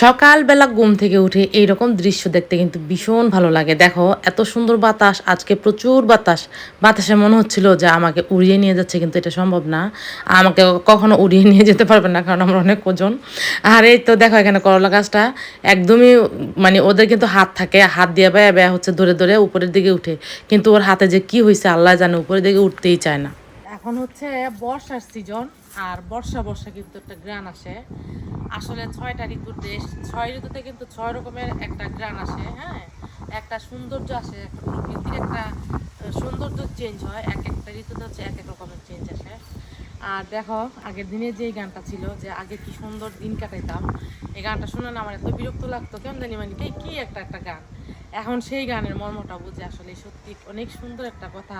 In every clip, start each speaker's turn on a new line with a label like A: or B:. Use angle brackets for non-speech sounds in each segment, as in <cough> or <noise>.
A: সকালবেলা ঘুম থেকে উঠে এইরকম দৃশ্য দেখতে কিন্তু ভীষণ ভালো লাগে। দেখো, এত সুন্দর বাতাস, আজকে প্রচুর বাতাস। বাতাসে মনে হচ্ছিল যে আমাকে উড়িয়ে নিয়ে যাচ্ছে, কিন্তু এটা সম্ভব না। আমাকে কখনো উড়িয়ে নিয়ে যেতে পারবে না, কারণ আমার অনেক ওজন। আর এই তো দেখো এখানে করলা গাছটা, একদমই মানে ওদের কিন্তু হাত থাকে, হাত দিয়ে ব্যয়া ব্যয়া হচ্ছে, ধরে ধরে উপরের দিকে উঠে। কিন্তু ওর হাতে যে কি হয়েছে আল্লাহ জানে, উপরের দিকে উঠতেই চায় না। এখন হচ্ছে বর্ষার সিজন আর বর্ষা বর্ষা কিন্তু একটা গ্রান আসে। আসলে ছয়টা ঋতুর দেশ, ছয় ঋতুতে কিন্তু ছয় রকমের একটা গ্রান আসে হ্যাঁ? একটা সৌন্দর্য আসে প্রকৃতির একটা সৌন্দর্য চেঞ্জ হয়, এক একটা ঋতুতে হচ্ছে এক এক রকমের চেঞ্জ আসে। আর দেখো, আগের দিনে যে গানটা ছিল, যে আগে কি সুন্দর দিন কাটাইতাম, এই গানটা শুনে না আমার এত বিরক্ত লাগতো, কেমন জানি মানে কি একটা একটা গান? এখন সেই গানের মর্মটা বুঝে আসলে সত্যি অনেক সুন্দর একটা কথা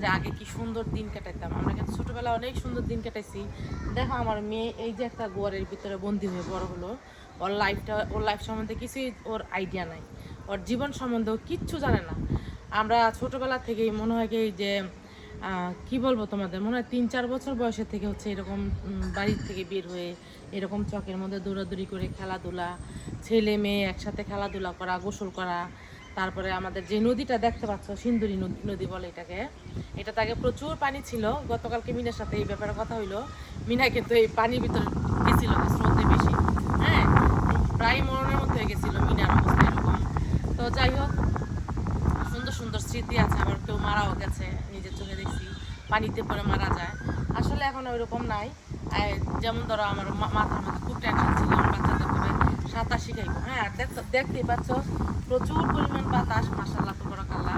A: যে আগে কি সুন্দর দিন কাটাইতাম। আমরা কিন্তু ছোটবেলায় অনেক সুন্দর দিন কাটাইছি। দেখো আমার মেয়ে এই যে একটা গোয়ারের ভিতরে বন্দি হয়ে বড় হলো। ওর লাইফটা, ওর লাইফ সম্বন্ধে কিছুই ওর আইডিয়া নাই। ওর জীবন সম্বন্ধেও কিচ্ছু জানে না। আমরা ছোটোবেলা থেকেই মনে হয় কি যে কি বলব তোমাদের? মনে হয় তিন, চার বছর বয়সের থেকে হচ্ছে এরকম বাড়ির থেকে বের হয়ে এরকম চকের মধ্যে দৌড়াদৌড়ি করে খেলাধুলা, ছেলে মেয়ে একসাথে খেলাধুলা করা, গোসল করা, তারপরে আমাদের যে নদীটা দেখতে পাচ্ছ, সিন্দুরি নদী বলে এটাকে এটা আগে প্রচুর পানি ছিল। গতকালকে মিনার সাথে এই ব্যাপারে কথা হইল। মিনা কিন্তু এই পানির ভিতরে গেছিল স্রোতে বেশি। হ্যাঁ প্রায় মরণের মধ্যে হয়ে গেছিল মিনার অবস্থা এরকম। তো যাই হোক সুন্দর স্মৃতি আছে, আবার কেউ মারাও গেছে, নিজের চোখে দেখছি, পানিতে পরে মারা যায়। আসলে এখন ওইরকম নাই। যেমন ধরো আমার মাথার মধ্যে খুব টেনশন ছিল, আমার বাচ্চাদের কবে সাঁতার শিখাইবো। হ্যাঁ দেখতেই পাচ্ছ, প্রচুর পরিমাণ বাতাস মাসাল্লাহ তো বড় কাল্লা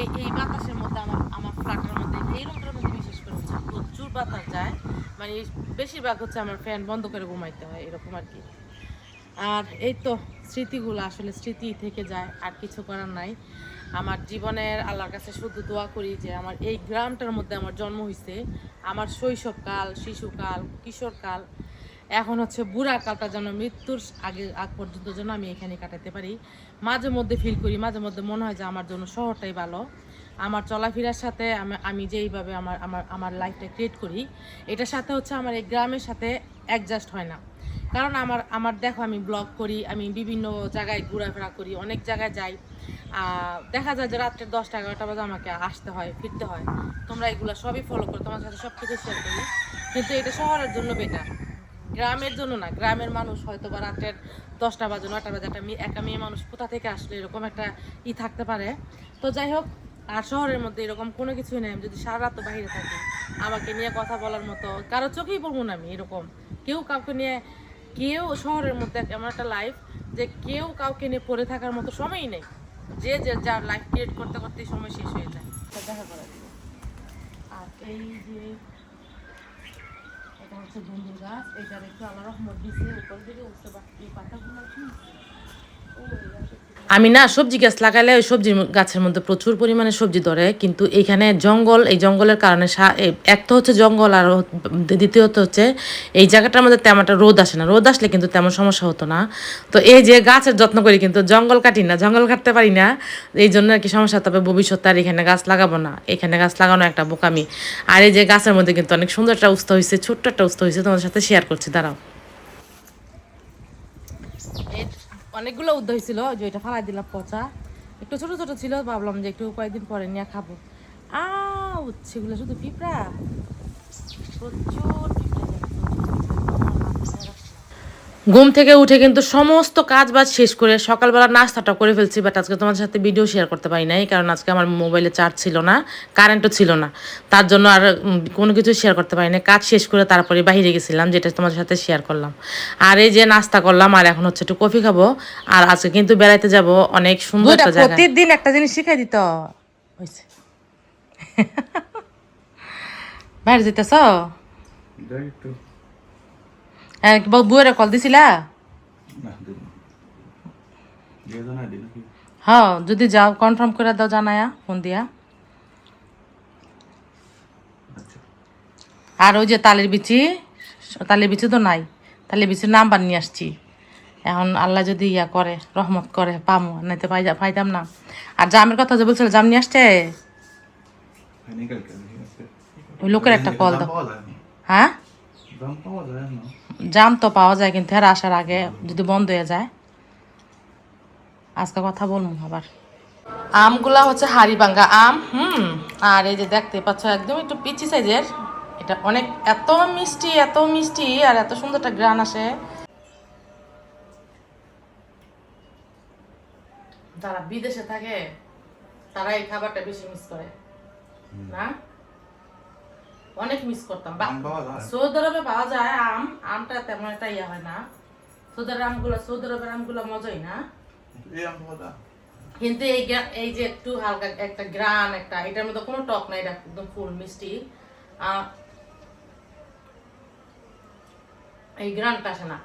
A: এই এই বাতাসের মধ্যে আমার আমার ফ্ল্যাটের মধ্যে, এই রুমটার মধ্যে বিশেষ করে হচ্ছে প্রচুর বাতাস যায়। মানে বেশিরভাগ হচ্ছে আমার ফ্যান বন্ধ করে ঘুমাইতে হয়, এরকম আর কি। আর এই তো, স্মৃতিগুলো আসলে স্মৃতি থেকে যায়, আর কিছু করার নাই। আমার জীবনের আল্লাহর কাছে শুধু দোয়া করি যে আমার এই গ্রামটার মধ্যে আমার জন্ম হয়েছে আমার শৈশবকাল, শিশুকাল, কিশোরকাল, এখন হচ্ছে বুড়া কালটা যেন মৃত্যুর আগে, আগ পর্যন্ত যেন আমি এখানে কাটাতে পারি। মাঝে মধ্যে ফিল করি, মাঝে মধ্যে মনে হয় যে আমার জন্য শহরটাই ভালো। আমার চলাফেরার সাথে আমি যেইভাবে আমার আমার আমার লাইফটা ক্রিয়েট করি, এটার সাথে হচ্ছে আমার এই গ্রামের সাথে অ্যাডজাস্ট হয় না। কারণ আমার আমার দেখো আমি ব্লগ করি, আমি বিভিন্ন জায়গায় ঘোরাফেরা করি, অনেক জায়গায় যাই। দেখা যায় যে রাত্রে দশটা, এগারোটা বাজে আমাকে আসতে হয়, ফিরতে হয়। তোমরা এগুলো সবই ফলো করো, তোমার সাথে সব কিছু শেয়ার করি। কিন্তু এটা শহরের জন্য বেটার গ্রামের জন্য না, গ্রামের মানুষ হয়তো বা রাত্রের দশটা বাজে নটা বাজে, একটা মেয়ে একা মেয়ে মানুষ কোথা থেকে আসলে এরকম একটা ই থাকতে পারে? তো যাই হোক, আর শহরের মধ্যে এরকম কোনো কিছুই নেই। আমি যদি সারা রাত বাইরে থাকি, আমাকে নিয়ে কথা বলার মতো কারও চোখেই পড়ব না আমি এরকম। কেউ কাউকে নিয়ে কেউ শহরের মধ্যে এমন একটা লাইফ যে কেউ কাউকে নিয়ে পড়ে থাকার মতো সময়ই নেই। যে যে যার লাইফ ক্রিয়েট করতে করতে সময় শেষ হয়ে যায়। তো দেখা করা দিল আর এই যে, এটা হচ্ছে বন্ধুর গাছ, এটার একটু আল্লাহ রহমত দিছে, উপর দিকে উঠতে পারছি পাতাগুলো আমি না সবজি গাছ লাগালে ওই সবজি গাছের মধ্যে প্রচুর পরিমাণে সবজি ধরে, কিন্তু এইখানে জঙ্গল, এই জঙ্গলের কারণে এক তো হচ্ছে জঙ্গল আর দ্বিতীয়ত হচ্ছে এই জায়গাটার মধ্যে তেমন একটা রোদ আসে না। রোদ আসলে কিন্তু তেমন সমস্যা হতো না। তো এই যে গাছের যত্ন করি কিন্তু জঙ্গল কাটি না, জঙ্গল কাটতে পারি না, এই জন্য আর কি সমস্যা। তবে ভবিষ্যতে আর এখানে গাছ লাগাবো না। এখানে গাছ লাগানো একটা বোকামি। আর এই যে গাছের মধ্যে কিন্তু অনেক সুন্দর একটা উস্ত হয়েছে ছোট্ট একটা উস্ত হয়েছে তোমাদের সাথে শেয়ার করছি, দাঁড়াও। অনেকগুলো উদ্ধ হয়েছিল যে ওইটা ফালাই দিলাম পচা। একটু ছোট ছোট ছিল, ভাবলাম যে একটু কয়েকদিন পরে নিয়ে খাব। আ উচ্ছেগুলো শুধু পিঁপড়া? প্রচুর পিঁপড়া। ঘুম থেকে উঠে কিন্তু সমস্ত কাজ বাজ শেষ করে সকালবেলা নাস্তাটা করে ফেলছি বাট আজকে তোমার সাথে ভিডিও শেয়ার করতে পারি নাই কারণ আজকে আমার মোবাইলে চার্জ ছিল না কারেন্টও ছিল না। তার জন্য আর কোনো কিছু শেয়ার করতে পারি না কাজ শেষ করে তারপরে বাইরে গেছিলাম যেটা তোমাদের সাথে শেয়ার করলাম। আর এই যে নাস্তা করলাম আর এখন হচ্ছে একটু কফি খাব আর আজকে কিন্তু বেড়াইতে যাব অনেক সুন্দর একটা জায়গা প্রতিদিন একটা জিনিস শিখাই দিত। হয়েছে বাইরে যেতেছ হ্যাঁ বুয়ের কল দিছিলা? হ্যাঁ যদি যাও কনফার্ম করে দাও জানায়া ফোন দিয়া।
B: আচ্ছা।
A: আর ওই যে তালের বিচি তালের বিচি তো নাই। তালের বিচির নাম্বার নিয়ে আসছি। এখন আল্লাহ যদি ইয়া করে রহমত করে পামো নাইতে পাই পাইতাম না। আর জামের কথা যে বলছিল জাম নিয়ে আসছে?
B: আছে
A: ওই লোকের একটা কল দাও। হ্যাঁ? জাম তো পাওয়া যায়, কিন্তু এর আসার আগে যদি বন্ধ হয়ে যায়, আজকে কথা বলব আবার। আমগুলা হচ্ছে হাড়ি ভাঙ্গা আম, হুম, আর এই যে দেখতে পাচ্ছ একদম একটু পিচি সাইজের। এটা অনেক, এত মিষ্টি এত মিষ্টি, আর এত সুন্দর একটা গ্রান আসে। যারা বিদেশে থাকে তারা এই খাবারটা বেশি মিস করে। না? অনেক মিস করতাম। সৌদি আরবে পাওয়া যায়। আম আমটা তেমন একটা ইয়ে হয় না। সৌদি আমগুলো সৌদি আরবের আমগুলো মজাই না। কিন্তু এই এই যে একটু হালকা একটা গ্রান একটা এটার মধ্যে কোনো টক নাই এটা একদম ফুল মিষ্টি। এই গ্রানটা আসে না।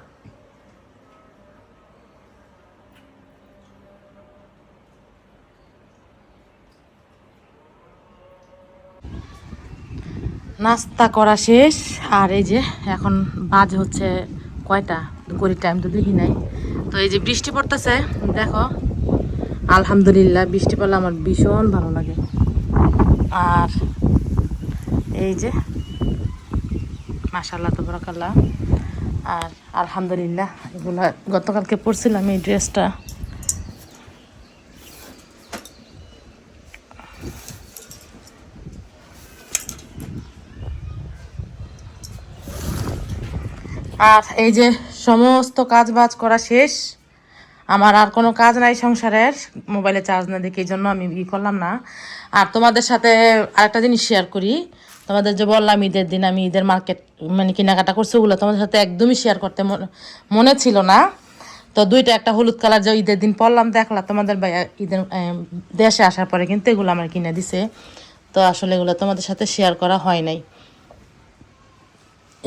A: নাস্তা করা শেষ। আর এই যে এখন বাজে হচ্ছে কয়টা? ঘড়ির টাইম তো দেখি নাই। তো এই যে বৃষ্টি পড়তেছে, দেখো। আলহামদুলিল্লাহ, বৃষ্টি পড়লে আমার ভীষণ ভালো লাগে। আর এই যে মাসাল্লাহ তো বরাকাল্লাহ আর আলহামদুলিল্লাহ, এগুলো গতকালকে পরছিলাম এই ড্রেসটা আর এই যে সমস্ত কাজ বাজ করা শেষ, আমার আর কোনো কাজ নাই সংসারের, মোবাইলে চার্জ না দেখে এই জন্য আমি ই করলাম না। আর তোমাদের সাথে আরেকটা জিনিস শেয়ার করি, তোমাদের যে বললাম ঈদের দিন আমি ঈদের মার্কেট মানে কেনাকাটা করছি, ওগুলো তোমাদের সাথে একদমই শেয়ার করতে মন- ছিল না। তো দুইটা একটা হলুদ কালার যে ঈদের দিন পরলাম দেখলাম তোমাদের ঈদের দেশে আসার পরে কিন্তু এগুলো আমার কিনে দিছে। তো আসলে এগুলো তোমাদের সাথে শেয়ার করা হয় নাই।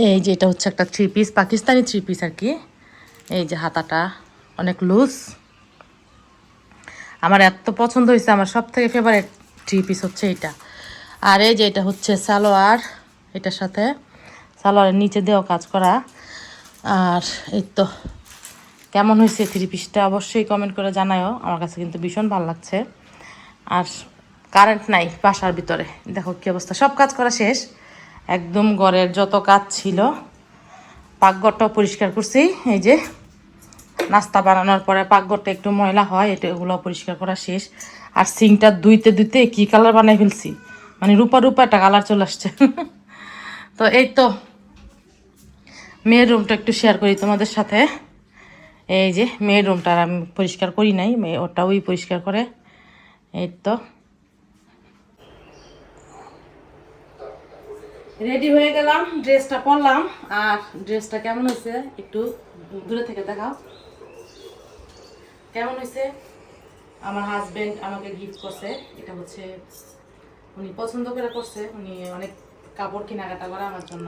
A: এই যে এটা হচ্ছে একটা three piece Pakistani three piece আর কি। এই যে হাতাটা অনেক লুজ আমার এত পছন্দ হয়েছে, আমার সব থেকে ফেভারেট থ্রি পিস হচ্ছে এটা। আর এই যে এটা হচ্ছে সালোয়ার, এটার সাথে সালোয়ারের নিচে দিয়েও কাজ করা। আর এই তো কেমন হয়েছে থ্রি পিসটা অবশ্যই কমেন্ট করে জানায়ও, আমার কাছে কিন্তু ভীষণ ভালো লাগছে। আর কারেন্ট নাই বাসার ভিতরে। দেখো কি অবস্থা, সব কাজ করা শেষ। একদম ঘরের যত কাজ ছিল, পাকঘরটাও পরিষ্কার করছি। এই যে নাস্তা বানানোর পরে পাকঘরটা একটু ময়লা হয়, এটা এগুলো পরিষ্কার করা শেষ। আর সিংটা ধুইতে ধুইতে কি কালার বানাই ফেলছি? মানে রূপা রূপা একটা কালার চলে আসছে। তো এই তো মেয়ের রুমটা একটু শেয়ার করি তোমাদের সাথে। এই যে মেয়ের রুমটা আর আমি পরিষ্কার করি নাই, মেয়ে ওটা ওই পরিষ্কার করে। এই তো রেডি হয়ে গেলাম ড্রেসটা পরলাম। আর ড্রেসটা কেমন হয়েছে একটু দূরে থেকে দেখাও। কেমন হয়েছে? আমার হাজবেন্ড আমাকে গিফট করছে, এটা হচ্ছে উনি পছন্দ করে করছে, উনি অনেক কাপড় কেনাকাটা করে আমার জন্য।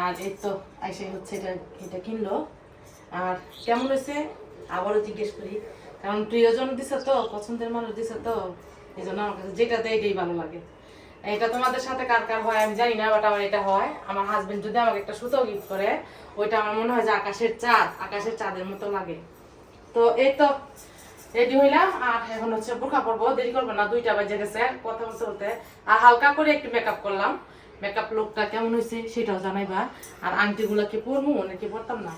A: আর এই তো আইসে হচ্ছে এটা এটা কিনলো। আর কেমন হয়েছে? আবারও জিজ্ঞেস করি। কারণ প্রিয়জন দিছে তো, পছন্দের মানুষ দিছে তো, এই জন্য আমার কাছে যেটা দেয় এটাই ভালো লাগে। এটা তোমাদের সাথে কার কার হয় আমি জানি না বাট আমার এটা হয়। আমার হাজবেন্ড যদি আমাকে একটা সুতো গিফট করে, ওইটা আমার মনে হয় যে আকাশের চাঁদ, আকাশের চাঁদের মতো লাগে। তো এই তো রেডি হইলাম। আর এখন হচ্ছে বোরখা পরবো, দেরি করব না, দুইটা বাজে গেছে কথা বলতে বলতে। আর হালকা করে একটু মেকআপ করলাম। মেকআপ লুকটা কেমন হয়েছে সেটাও জানাইবা। আর আংটি আংটিগুলো কি পরবো নাকি পরতাম না?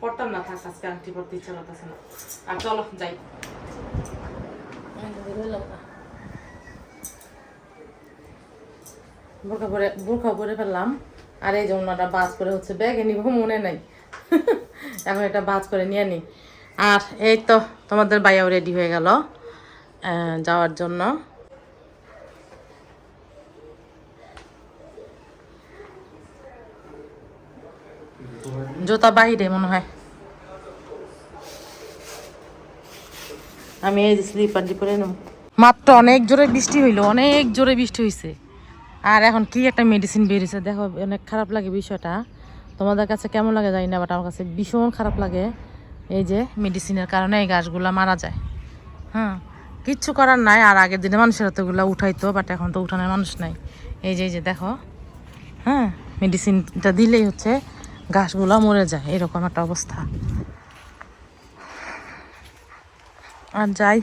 A: পরতাম না, থাক, আজকে আংটি পরতে ইচ্ছা করতেছে না। আর চলো, যাই। বোরখা পরে বোরখা পরে ফেললাম। আর এই যে ওনাটা বাজ করে হচ্ছে ব্যাগে নিব, মনে নাই। <laughs> এখন এটা বাজ করে নিয়ে নি। আর এই তো তোমাদের বাইয়াও রেডি হয়ে গেল যাওয়ার জন্য। জুতা বাহিরে মনে হয়। আমি এই স্লিপার ডি পরে নেব। মাত্র অনেক জোরে বৃষ্টি হইল, অনেক জোরে বৃষ্টি হইছে। আর এখন কি একটা মেডিসিন বেরিয়েছে, দেখো, অনেক খারাপ লাগে বিষয়টা। তোমাদের কাছে কেমন লাগে জানি না বাট আমার কাছে ভীষণ খারাপ লাগে এই যে মেডিসিনের কারণে এই গাছগুলো মারা যায়। হ্যাঁ কিচ্ছু করার নাই, আর আগের দিনে মানুষের তো এগুলো উঠাইতো বাট এখন তো উঠানোর মানুষ নাই। এই যে এই যে, দেখো হ্যাঁ মেডিসিনটা দিলেই হচ্ছে ঘাসগুলো মরে যায়, এরকম একটা অবস্থা। আর যাই।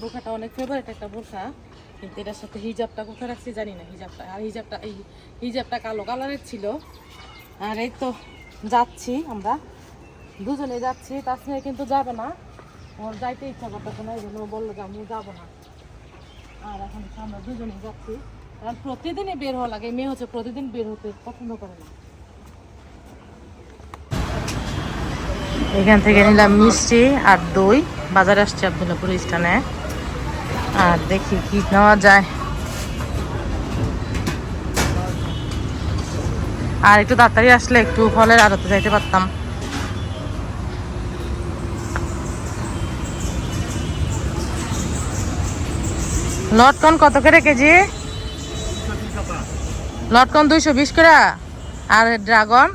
A: বোরখাটা অনেক ফেভারিট একটা বোরখা কিন্তু এটার সাথে হিজাবটা কোথায় রাখছি জানি না, হিজাবটা, আর হিজাবটা, এই হিজাবটা কালো কালারের ছিল। আর এই তো যাচ্ছি আমরা। দুজনে যাচ্ছি, তার সঙ্গে কিন্তু যাবে না। ওর যাইতে ইচ্ছা করতেছে না এই জন্য বলল যে আমি যাব না। আর এখন আমরা দুজনেই যাচ্ছি। কারণ প্রতিদিনই বের হওয়া লাগে, মেয়ে হচ্ছে প্রতিদিন বের হতে পছন্দ করে না। এখান থেকে নিলাম মিষ্টি আর দই। বাজারে আসছে আবদুল্লাপুর স্থানে। আর দেখি কি নেওয়া যায়। আর একটু তাড়াতাড়ি আসলে একটু ফলের আড়তে যাইতে পারতাম। লটকন কত করে কেজি? লটকন দুইশো বিশ করে। আর ড্রাগন?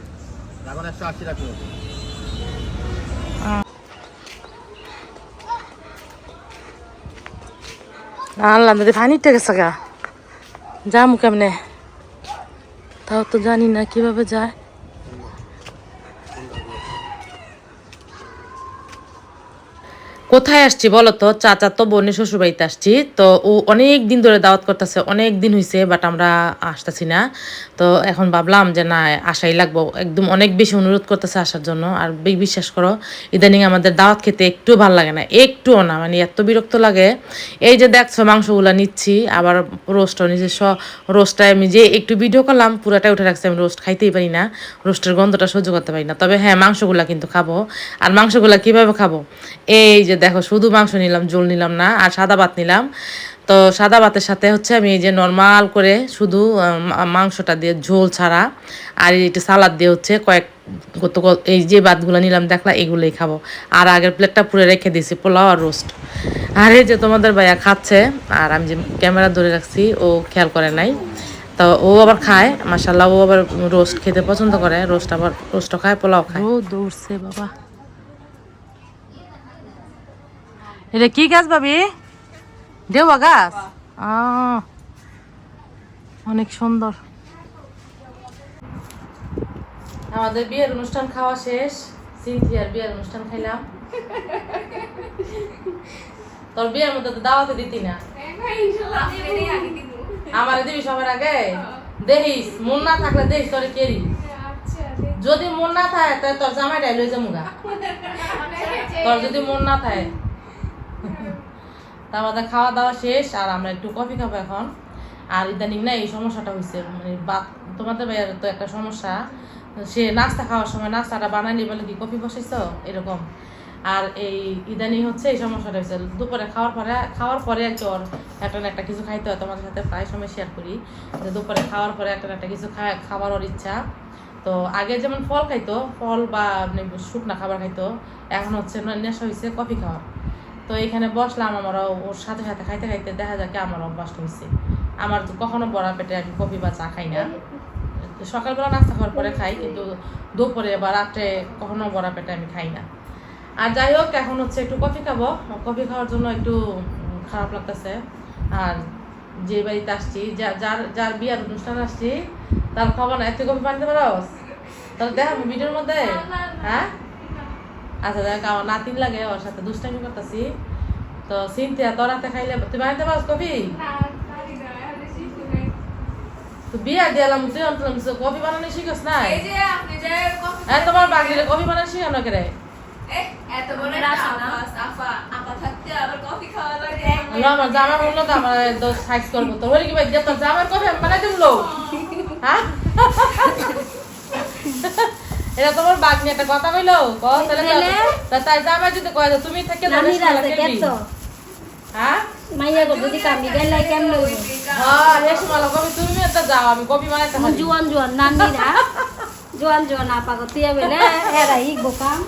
B: এখন একশো আশি টাকা
A: আল্লাহ যদি ফানিটা গেছে গা। যামু কেমনে? তাও তো জানি না কীভাবে যায়। কোথায় আসছি বলো তো চাচা তো বোনের শ্বশুর বাড়িতে আসছি। তো ও অনেক দিন ধরে দাওয়াত করতেছে, অনেক দিন হয়েছে বাট আমরা আসতেছি না। তো এখন ভাবলাম যে না আসাই লাগবো। একদম অনেক বেশি অনুরোধ করতেছে আসার জন্য। আর বিশ্বাস করো, ইদানিং আমাদের দাওয়াত খেতে একটু ভালো লাগে না, একটুও না মানে এত বিরক্ত লাগে। এই যে দেখছ, মাংসগুলা নিচ্ছি, আবার রোস্টও নিজস্ব রোস্টটায় আমি যে একটু ভিডিও করলাম পুরাটাই উঠে রাখছি, আমি রোস্ট খাইতেই পারি না। রোস্টের গন্ধটা সহ্য করতে পারি না। তবে হ্যাঁ মাংসগুলা কিন্তু খাব। আর মাংসগুলা কীভাবে খাব? এই যে দেখো, শুধু মাংস নিলাম, ঝোল নিলাম না, আর সাদা ভাত নিলাম। তো সাদা ভাতের সাথে হচ্ছে আমি এই যে নর্মাল করে শুধু মাংসটা দিয়ে, ঝোল ছাড়া, আর একটু সালাদ দিয়ে হচ্ছে কয়েক কত এই যে ভাতগুলো নিলাম, দেখলা এগুলোই খাব। আর আগের প্লেটটা পুরো রেখে দিয়েছি, পোলাও আর রোস্ট। আর এই যে তোমাদের ভাইয়া খাচ্ছে, আর আমি যে ক্যামেরা ধরে রাখছি, ও খেয়াল করে নাই। তো ও আবার খায় মাসাল্লাহ ও আবার রোস্ট খেতে পছন্দ করে, রোস্ট আবার, রোস্টও খায়, পোলাও খায়। ও দৌড়ছে, বাবা। এটা কি গাছ ভাবি? দেওয়া গাছ? অনেক সুন্দর। আমাদের বিয়ের অনুষ্ঠান খাওয়া শেষ। সিনথিয়ার বিয়ের অনুষ্ঠান খাইলাম। তোর বিয়ের মধ্যে তো দাওয়াতে দিতি না। আমার দিবি সবার আগে? দেখিস মন না থাকলে দেখিস তোর কেরি যদি মন না থাকে তাহলে তোর জামাইটাই লই যাব গা। তোর যদি মন না থাকে তা আমাদের খাওয়া দাওয়া শেষ, আর আমরা একটু কফি খাব এখন। আর ইদানিং না এই সমস্যাটা হয়েছে মানে তোমাদের ভাইয়ের তো একটা সমস্যা। সে নাস্তা খাওয়ার সময় নাস্তাটা বানালি বলে কি, কফি বসাইছ? এরকম। আর এই ইদানিং হচ্ছে এই সমস্যাটা হয়েছে দুপুরে খাওয়ার পরে খাওয়ার পরে আর কি ওর একটা একটা কিছু খাইতে হয়, তোমাদের সাথে প্রায় সময় শেয়ার করি। যে দুপুরে খাওয়ার পরে একটা একটা কিছু খাওয়ার ওর ইচ্ছা। তো আগে যেমন ফল খাইতো, ফল বা এমনি শুকনা খাবার খাইতো, এখন হচ্ছে নেশা হয়েছে কফি খাওয়ার। তো এখানে বসলাম আমারও ওর সাথে সাথে খাইতে খাইতে দেখা যায় কি আমার অভ্যাসটা হয়েছে আমার তো কখনো বড়া পেটে আমি কফি বা চা খাই না। সকালবেলা নাস্তা খাওয়ার পরে খাই কিন্তু দুপুরে বা রাত্রে কখনো বড়া পেটে আমি খাই না। আর যাই হোক এখন হচ্ছে একটু কফি খাব। কফি খাওয়ার জন্য একটু খারাপ লাগতেছে। আর যে বাড়িতে আসছি যা- যার যার বিয়ার অনুষ্ঠান আসছি তার খাব না এত কফি বানিতে পারো? তাহলে দেখ ভিডিওর মধ্যে? হ্যাঁ? আচ্ছা দেখ আমার নাতিন লাগে ওর সাথে দুষ্টামি করতেছি। তো সিনথিয়া তোর হাতে খাইলে তুই বানাইতে পারস কফি? তো বিয়া দিলাম তুই অন্তলাম কফি বানানো শিখস না হ্যাঁ তোমার বাগিরে কফি বানানো শিখানো করে? হলো আমার জামা বলল তো আমার সাইজ করব। কি জামার কফি আমি বানাই দেবো হ্যাঁ? এটা তোমার বাগ নিয়ে একটা কথা কইলো? তাহলে তাই জামা যদি কয় তুমি থেকে
C: নানি রাতে।
A: হ্যাঁ?
C: মাইয়া গো যদি কামি গেলে কেমন
A: হ্যাঁ তুমি তো যাও আমি কবি বানাইতে পারি।
C: জোয়ান জোয়ান নানিরা জোয়ান জোয়ান আপা গো তুই বেলে এরা ই বোকাম।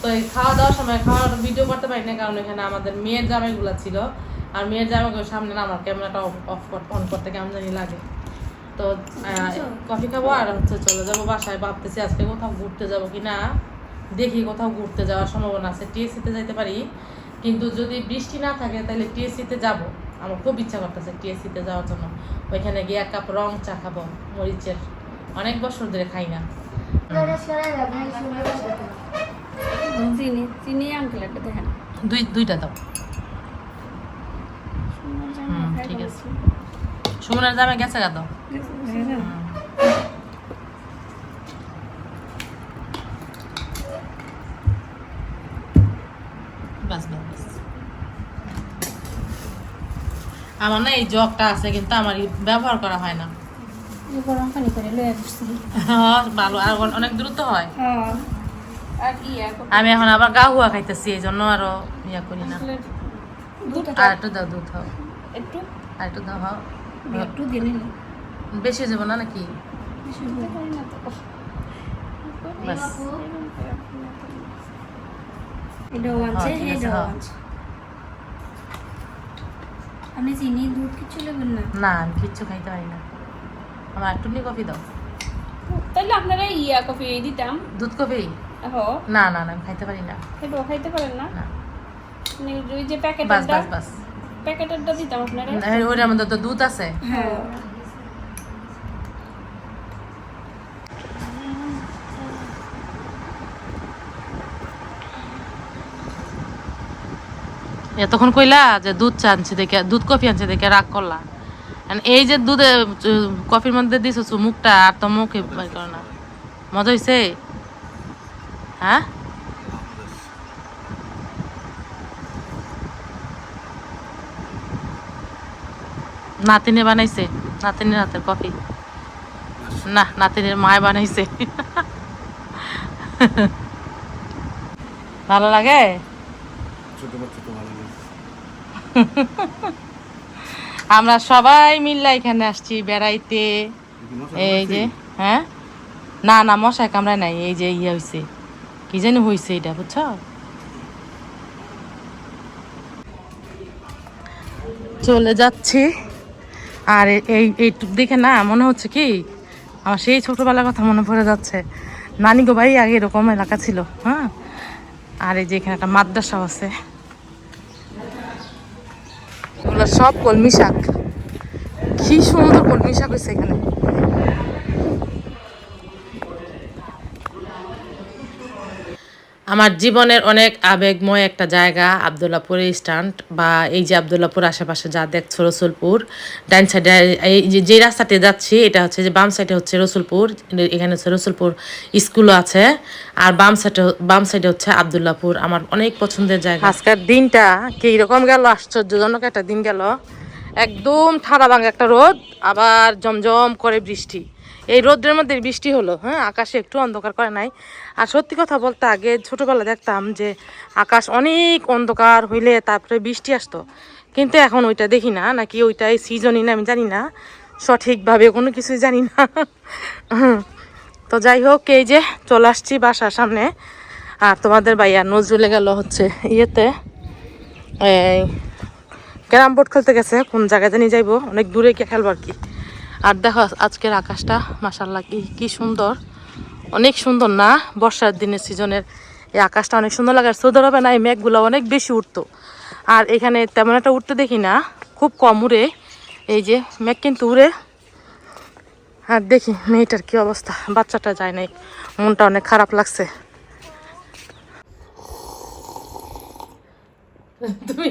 A: তো এই খাওয়া দাওয়ার সময় খাওয়ার ভিডিও করতে পারি না কারণ এখানে আমাদের মেয়ের জামাইগুলো ছিল। আর মেয়ের জামাইগুলোর সামনে না আমার ক্যামেরাটা অফ অন করতে কেমন জানি লাগে। তো কফি খাব আর হচ্ছে চলে যাব বাসায়। ভাবতেছি আজকে কোথাও ঘুরতে যাব কি না? দেখি কোথাও ঘুরতে যাওয়ার সম্ভাবনা আছে। টিএসসিতে যাইতে পারি। কিন্তু যদি বৃষ্টি না থাকে তাহলে টিএসসিতে যাব। আমার খুব ইচ্ছা করতেছে টিএসসিতে যাওয়ার জন্য। ওইখানে গিয়ে এক কাপ রং চা খাব মরিচের। অনেক বছর ধরে খাই না।
C: চিনি চিনি আঙ্কেল একটা দেখেন
A: দুই দুইটা দাও। ঠিক আছে। সুমনের দামে গেছে গা তো? বাস। আমার না এই জগটা আছে কিন্তু আমার ব্যবহার করা হয় না।
C: গরম পানি করে লয়ে বসছি
A: হ্যাঁ, ভালো। আর অনেক দ্রুত হয়। আমি এখন আবার গা হুয়া খাইতেছি এই জন্য আরও ইয়া করি না। আর একটু দাও দুধ খাও।
C: একটু?
A: আর একটু দাও খাও।
C: একটু দিলে না
A: বেশি হয়ে যাব না নাকি?
C: এটাও আছে
A: হ্যাঁ,
C: এটাও
A: হ্যাঁ।
C: আছে। আপনি চিনি দুধ কিছু নেবেন না?
A: না আমি কিচ্ছু খাইতে পারি না। আমার একটু নি কফি দাও।
D: তাহলে আপনারা ইয়া কফি দিতাম।
A: দুধ কফি? না না না আমি খাইতে পারি না।
D: খাইতে পারেন না?
A: না।
D: মানে ওই যে
A: বাস বাস বাস।
D: প্যাকেটেরটা দিতাম আপনারা?
A: ওইটার মধ্যে তো দুধ আছে।
C: হ্যাঁ।
A: এতক্ষণ কইলা যে দুধ চা আনছে দেখে দুধ কফি আনছে দেখে রাগ করলা। এই যে দুধে কফির মধ্যে দিছো মুখটা আর তো মুখে করে না। মজা হইছে? হ্যাঁ? নাতিনে বানাইছে। নাতিনের হাতের কফি। না, নাতিনের মায় বানাইছে। ভালো লাগে? আমরা সবাই মিল্লা এখানে আসছি বেড়াইতে। এই যে হ্যাঁ? না না, মশায় কামড়ায় নাই, এই যে ইয়ে হয়েছে কি জানি হয়েছে এটা, বুঝছ? চলে যাচ্ছি। আর এই এইটুক দেখে না মনে হচ্ছে কি, আমার সেই ছোটোবেলার কথা মনে পড়ে যাচ্ছে। নানি গো ভাই আগে এরকম এলাকা ছিল হ্যাঁ? আর এই যে এখানে একটা মাদ্রাসাও আছে। সব কলমি শাক। কি সুন্দর কলমি শাক হয়েছে এখানে। আমার জীবনের অনেক আবেগময় একটা জায়গা আবদুল্লাপুরের স্ট্যান্ড বা এই যে আবদুল্লাপুর আশেপাশে যা দেখছ রসুলপুর ডাইন সাইডে এই যে যে রাস্তাতে যাচ্ছি, এটা হচ্ছে যে বাম সাইডে হচ্ছে রসুলপুর, এখানে হচ্ছে রসুলপুর স্কুলও আছে, আর বাম সাইডে বাম সাইডে হচ্ছে আবদুল্লাপুর, আমার অনেক পছন্দের জায়গা। আজকের দিনটা কি রকম গেল? আশ্চর্যজনক একটা দিন গেল। একদম ঠাড়া ভাঙা একটা রোদ, আবার জমজম করে বৃষ্টি। এই রোদ্রের মধ্যে বৃষ্টি হলো হ্যাঁ? আকাশে একটু অন্ধকার করে নাই। আর সত্যি কথা বলতে, আগে ছোটবেলা দেখতাম যে আকাশ অনেক অন্ধকার হইলে তারপরে বৃষ্টি আসতো। কিন্তু এখন ওইটা দেখি না, নাকি ওইটাই সিজনই না, আমি জানি না। সঠিকভাবে কোনো কিছুই জানি না। তো যাই হোক, এই যে চলে আসছি বাসার সামনে। আর তোমাদের ভাইয়া নজরুলে গেল হচ্ছে ইয়েতে। এই ক্যারাম বোর্ড খেলতে গেছে, কোন জায়গায় জানি যাইবো, অনেক দূরে গিয়ে খেলব আর কি। আর দেখো আজকের আকাশটা মাসাল্লাহ কি কি সুন্দর। অনেক সুন্দর না? বর্ষার দিনের সিজনের এই আকাশটা অনেক সুন্দর লাগে, আর সৌদি আরবে না, এই মেঘগুলো অনেক বেশি উঠতো আর এখানে তেমন একটা উঠতে দেখি না, খুব কম উড়ে। এই যে মেঘ কিন্তু উড়ে। আর দেখি মেয়েটার কি অবস্থা, বাচ্চাটা যায় নাই, মনটা অনেক খারাপ লাগছে। তুমি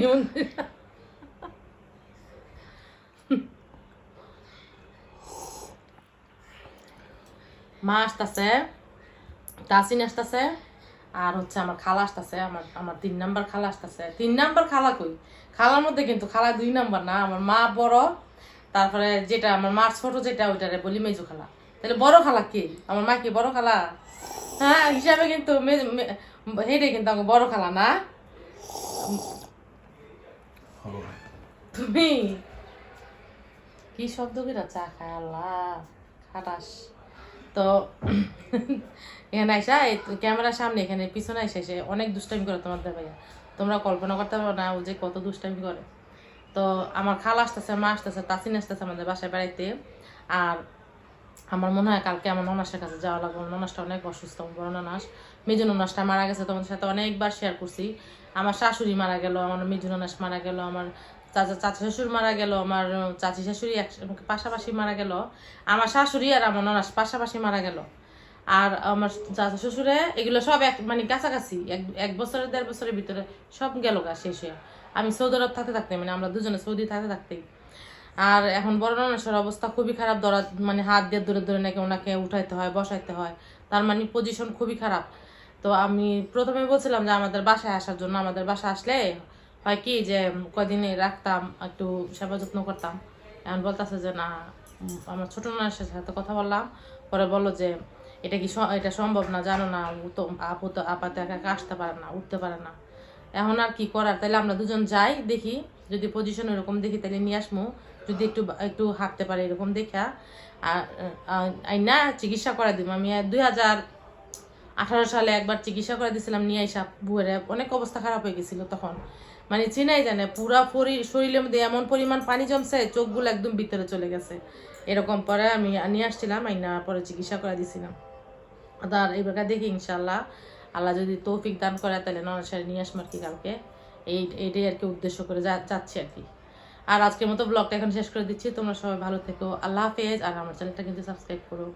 A: মা আসতেছে তাসিন আসতেছে, আর হচ্ছে আমার খালা আসতেছে, আমার আমার তিন নাম্বার খালা আসতেছে। তিন নাম্বার খালা কই? খালার মধ্যে কিন্তু খালা দুই নাম্বার না, আমার মা বড়, তারপরে যেটা আমার মার ছোট যেটা, ওইটারে বলি মেজু খালা। তাহলে বড় খালা কি? আমার মা কি বড় খালা? হ্যাঁ হিসাবে কিন্তু হেঁটে কিন্তু আমার বড় খালা না। তুমি কি শব্দ করে চা খায় আল্লাহ? খাটাস। তো <clears throat> এখানে আইসা, এই ক্যামেরার সামনে, এখানে পিছনে এসে এসে অনেক দুষ্টামি করে তোমাদের ভাইয়া। তোমরা কল্পনা করতে পারো না যে কত দুষ্টামি করে। তো আমার খাল আসতেছে, মা আসতেছে, তাসিন আসতেছে আমাদের বাসায় বেড়াইতে আর আমার মনে হয় কালকে আমার ননাসের কাছে যাওয়া লাগবে। ননাসটা অনেক অসুস্থ, আমার বড় ননাস। মেজু ননাসটা মারা গেছে, তোমাদের সাথে অনেকবার শেয়ার করছি। আমার শাশুড়ি মারা গেল, আমার মেজু ননাস মারা গেল, আমার চাচা চাচা শ্বশুর মারা গেল, আমার চাচি শাশুড়ি এক পাশাপাশি মারা গেল। আমার শাশুড়ি আর আমার ননাস পাশাপাশি মারা গেল। আর আমার চাচা শ্বশুরে এগুলো সব এক মানে কাছাকাছি, এক এক বছরের দেড় বছরের ভিতরে সব গেল গা শেষ হয়ে। আমি সৌদি আরব থাকতে থাকতে মানে আমরা দুজনে সৌদি থাকতে থাকতেই। আর এখন বড় ননেশের অবস্থা খুবই খারাপ, ধরা মানে হাত দিয়ে দূরে দূরে নাকি ওনাকে উঠাইতে হয়, বসাইতে হয়। তার মানে পজিশন খুবই খারাপ। তো আমি প্রথমে বলছিলাম যে আমাদের বাসায় আসার জন্য, আমাদের বাসায় আসলে হয় কি যে কদিনে রাখতাম, একটু সেবা যত্ন করতাম। এখন বলতেছে যে, না আমার ছোট ননেশের সাথে কথা বললাম। পরে বলল যে, এটা কি এটা সম্ভব না, জানো না তো, আপু তো আপাতে একা আসতে পারে না, উঠতে পারে না। এখন আর কি করার? তাহলে আমরা দুজন যাই, দেখি। যদি পজিশন এরকম দেখি তাহলে নিয়ে আসমু। যদি একটু একটু হাঁটতে পারে এরকম দেখা। আর না, চিকিৎসা করে দিব আমি দুই হাজার আঠারো সালে একবার চিকিৎসা করে দিয়েছিলাম নিয়ে আইসা বুয়েরে। অনেক অবস্থা খারাপ হয়ে গেছিল তখন। মানে চিনাই জানে পুরা শরীর শরীরের মধ্যে এমন পরিমাণ পানি জমছে, চোখগুলো একদম ভিতরে চলে গেছে। এরকম পরে আমি নিয়ে আসছিলাম, আইনা পরে চিকিৎসা করে দিয়েছিলাম আর এবার দেখি ইনশাল্লাহ আল্লাহ যদি তৌফিক দান করে, তাহলে নরসারি নিয়ে আসব আর কি কালকে। এই এইটাই আর কি উদ্দেশ্য করে যা যাচ্ছি আর কি। আর আজকের মতো ব্লগটা এখন শেষ করে দিচ্ছি। তোমরা সবাই ভালো থেকো। আল্লাহ হাফেজ। আর আমার চ্যানেলটা কিন্তু সাবস্ক্রাইব করো।